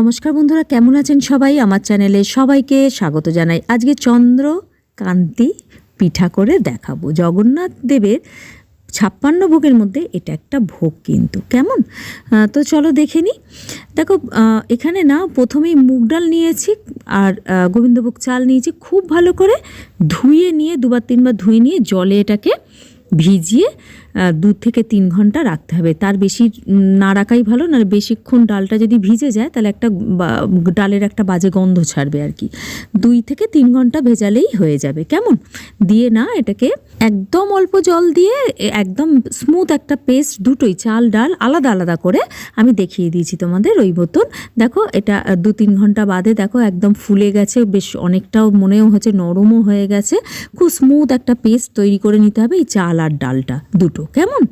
নমস্কার বন্ধুরা, কেমন আছেন সবাই? আমার চ্যানেলে সবাইকে স্বাগত জানাই। আজকে চন্দ্র কান্তি পিঠা করে দেখাবো। জগন্নাথ দেবের ছাপ্পান্ন ভোগের মধ্যে এটা একটা ভোগ কিন্তু। কেমন? তো চলো দেখে নিই দেখো এখানে না প্রথমেই মুগ ডাল নিয়েছি আর গোবিন্দভোগ চাল নিয়েছি খুব ভালো করে ধুয়ে নিয়ে দুবার তিনবার ধুয়ে নিয়ে জলে এটাকে ভিজিয়ে দু থেকে তিন ঘণ্টা রাখতে হবে। তার বেশি না রাখাই ভালো না বেশিক্ষণ ডালটা যদি ভিজে যায়, তাহলে একটা ডালের একটা বাজে গন্ধ ছাড়বে আর কি। দুই থেকে তিন ঘণ্টা ভেজালেই হয়ে যাবে। কেমন? দিয়ে না এটাকে একদম অল্প জল দিয়ে একদম স্মুথ একটা পেস্ট দুটোই, চাল, ডাল, আলাদা আলাদা করে আমি দেখিয়ে দিয়েছি তোমাদের ওই মতন। দেখো, এটা দু তিন ঘণ্টা বাদে দেখো একদম ফুলে গেছে, বেশ অনেকটাও মনেও হচ্ছে নরমও হয়ে গেছে। খুব স্মুথ একটা পেস্ট তৈরি করে নিতে হবে এই চাল আর ডালটা দুটো। কেমন?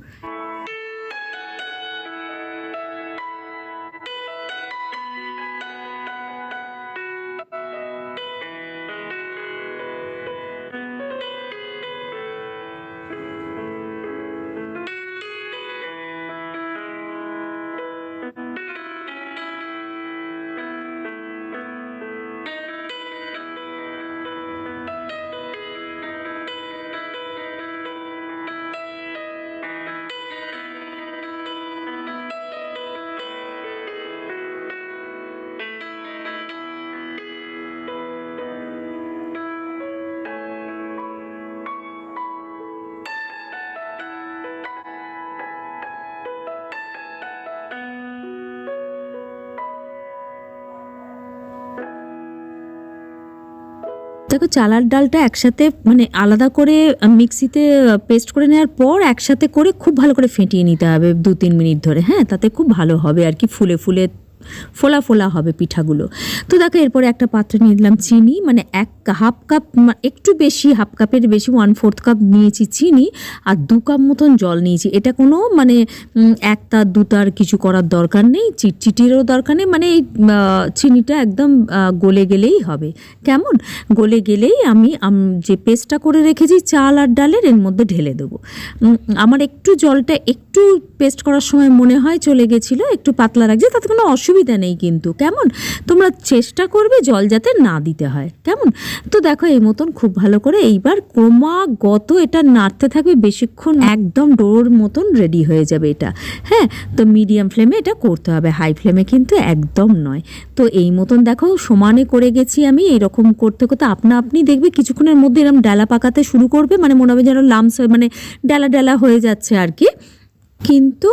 দেখো চালার ডালটা একসাথে মানে আলাদা করে মিক্সিতে পেস্ট করে নেওয়ার পর একসাথে করে খুব ভালো করে ফেটিয়ে নিতে হবে দু তিন মিনিট ধরে। হ্যাঁ তাতে খুব ভালো হবে আর কি, ফুলে ফুলে ফোলা ফোলা হবে পিঠাগুলো। তো দেখো এরপরে একটা পাত্রে নিয়ে দিলাম চিনি মানে এক হাফ কাপ একটু বেশি হাফ কাপের বেশি ওয়ান ফোর্থ কাপ নিয়েছি চিনি আর দু কাপ মতন জল নিয়েছি। এটা কোনো মানে উম, একটা দুটার কিছু করার দরকার নেই চিটচিটিরও দরকার নেই মানে এই চিনিটা একদম গলে গেলেই হবে। কেমন? গলে গেলেই আমি যে পেস্টটা করে রেখেছি চাল আর ডালের এর মধ্যে ঢেলে দেবো। আমার একটু জলটা একটু পেস্ট করার সময় মনে হয় চলে গেছিল, একটু পাতলা লাগছে, তাতে কোনো অসুবিধা নেই কিন্তু। কেমন? তোমরা চেষ্টা করবে জল যাতে না দিতে হয়। কেমন? তো দেখো এই মতন খুব ভালো করে এইবার ক্রমাগত এটা নাড়তে থাকবে, বেশিক্ষণ একদম ডোর মতন রেডি হয়ে যাবে এটা। হ্যাঁ তো মিডিয়াম ফ্লেমে এটা করতে হবে হাই ফ্লেমে কিন্তু একদম নয়। তো এই মতন দেখো সমানে করে গেছি আমি, এরকম করতে করতে আপনা আপনি দেখবে কিছুক্ষণের মধ্যে এরকম ডালা পাকাতে শুরু করবে মানে মনে হবে যেন লামস হয়ে মানে ডালা ডালা হয়ে যাচ্ছে আর কি। কিন্তু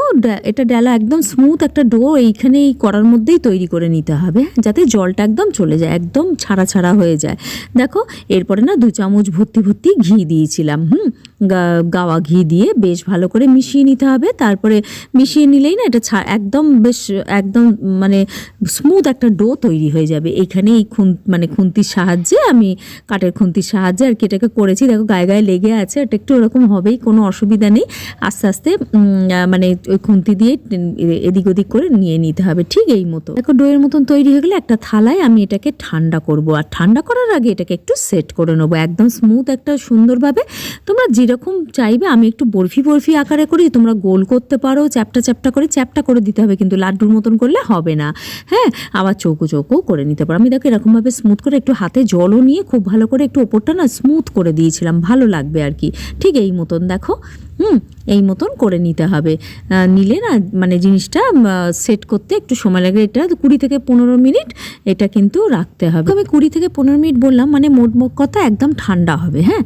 এটা ডালা একদম স্মুথ একটা ডো এইখানে এই করার মধ্যেই তৈরি করে নিতে হবে, যাতে জলটা একদম চলে যায়, একদম ছাড়া ছাড়া হয়ে যায়। দেখো, এরপরে না দু চামচ ভর্তি ভর্তি ঘি দিয়েছিলাম, হুম? গাওয়া ঘি দিয়ে বেশ ভালো করে মিশিয়ে নিতে হবে। তারপরে মিশিয়ে নিলেই না এটা একদম বেশ, একদম মানে স্মুথ একটা ডো তৈরি হয়ে যাবে। এইখানে এই খুন মানে খুন্তির সাহায্যে আমি কাঠের খুন্তির সাহায্যে আর কি এটাকে করেছি। দেখো গায়ে গায়ে লেগে আছে, এটা একটু ওরকম হবেই, কোনো অসুবিধা নেই। আস্তে আস্তে মানে ওই খুন্তি দিয়ে এদিক ওদিক করে নিয়ে নিতে হবে, ঠিক এই মতো। দেখো ডোয়ের মতন তৈরি হয়ে গেলে একটা থালায় আমি এটাকে ঠান্ডা করব। আর ঠান্ডা করার আগে এটাকে একটু সেট করে নেব, একদম স্মুথ একটা সুন্দরভাবে। তোমরা যেরকম চাইবে, আমি একটু বরফি বরফি আকারে করি, তোমরা গোল করতে পারো, চ্যাপটা চ্যাপটা করে চ্যাপটা করে দিতে হবে, কিন্তু লাড্ডুর মতন করলে হবে না। হ্যাঁ আবার চৌকো চৌকো করে নিতে পারো। আমি দেখো এরকমভাবে স্মুথ করে একটু হাতে জলও নিয়ে খুব ভালো করে একটু ওপরটা না স্মুথ করে দিয়েছিলাম, ভালো লাগবে আর কি। ঠিক এই মতন দেখো। হুম এই মতন করে নিতে হবে। নিলে না মানে জিনিসটা সেট করতে একটু সময় লাগে। এটা কুড়ি থেকে পনেরো মিনিট, এটা কিন্তু রাখতে হবে। আমি কুড়ি থেকে পনেরো মিনিট বললাম মানে মোট কথা একদম ঠান্ডা হবে হ্যাঁ?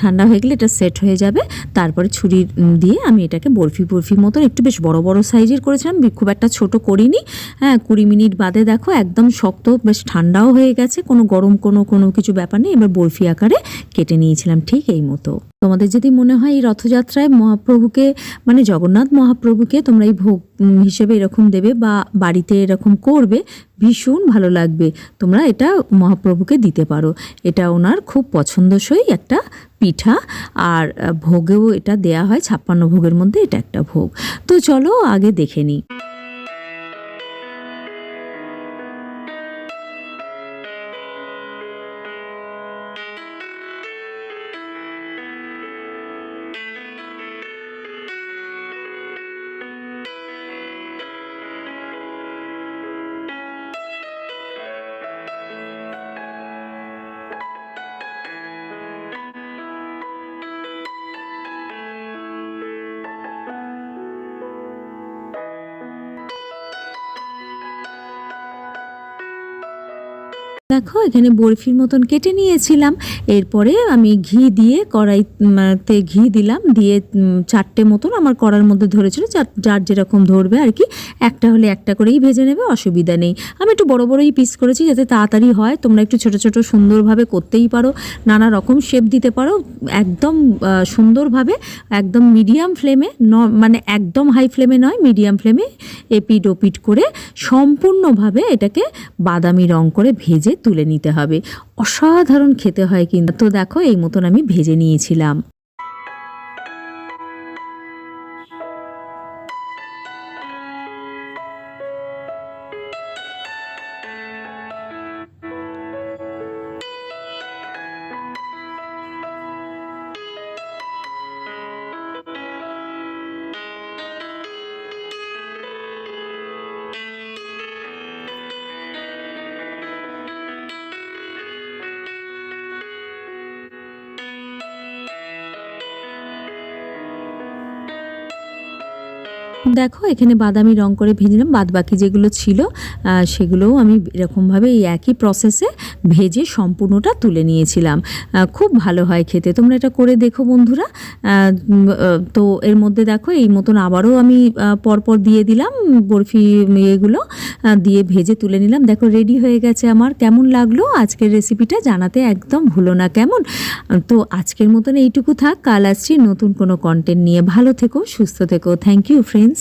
ঠান্ডা হয়ে গেলে এটা সেট হয়ে যাবে। তারপরে ছুরি দিয়ে আমি এটাকে বরফি বরফি মতন একটু বেশ বড় বড় সাইজের করেছিলাম খুব একটা ছোট করিনি। হ্যাঁ কুড়ি মিনিট বাদে দেখো, একদম শক্ত, বেশ ঠান্ডাও হয়ে গেছে। কোনো গরম, কোনো কোনো কিছু ব্যাপার নেই। এবার বরফি আকারে কেটে নিয়েছিলাম ঠিক এই মতো। তোমাদের যদি মনে হয় এই রথযাত্রায় মহাপ্রভুকে মানে জগন্নাথ মহাপ্রভুকে তোমরা এই ভোগ হিসেবে এরকম দেবে বা বাড়িতে এরকম করবে, ভীষণ ভালো লাগবে। তোমরা এটা মহাপ্রভুকে দিতে পারো। এটা ওনার খুব পছন্দসই একটা পিঠা। আর ভোগেও এটা দেয়া হয়, ছাপ্পান্ন ভোগের মধ্যে এটা একটা ভোগ। তো চলো আগে দেখে নিই। দেখো, এখানে বরফির মতন কেটে নিয়েছিলাম। এরপরে আমি ঘি দিয়ে কড়াইতে ঘি দিলাম, দিয়ে চারটে মতন আমার কড়ার মধ্যে ধরেছিল, যার যার যেরকম ধরবে আর কি। একটা হলে একটা করেই ভেজে নেবে, অসুবিধা নেই। আমি একটু বড় বড়ই পিস করেছি যাতে তাড়াতাড়ি হয়, তোমরা একটু ছোট ছোট সুন্দরভাবে করতেই পারো, নানা রকম শেপ দিতে পারো, একদম সুন্দরভাবে, একদম মিডিয়াম ফ্লেমে ন মানে একদম হাই ফ্লেমে নয় মিডিয়াম ফ্লেমে এপিট ওপিট করে সম্পূর্ণভাবে এটাকে বাদামি রং করে ভেজে তুলে নিতে হবে। অসাধারণ খেতে হয় কিন্তু। তো দেখো এই মতন আমি ভেজে নিয়েছিলাম। দেখো, এখানে বাদামি রং করে ভেজেলাম। বাদ বাকি যেগুলো ছিল সেগুলোও আমি এরকমভাবে এই একই প্রসেসে ভেজে সম্পূর্ণটা তুলে নিয়েছিলাম। খুব ভালো হয় খেতে। তোমরা এটা করে দেখো বন্ধুরা। তো এর মধ্যে দেখো, এই মতন আবারও আমি পরপর দিয়ে দিলাম বরফি এগুলো দিয়ে ভেজে তুলে নিলাম। দেখো রেডি হয়ে গেছে আমার। কেমন লাগল? আজকের রেসিপিটা জানাতে একদম ভুলো না। কেমন? তো আজকের মতন এইটুকু থাক। কাল আসছি নতুন কোনো কন্টেন্ট নিয়ে। ভালো থেকো, সুস্থ থেকো। Thank you friends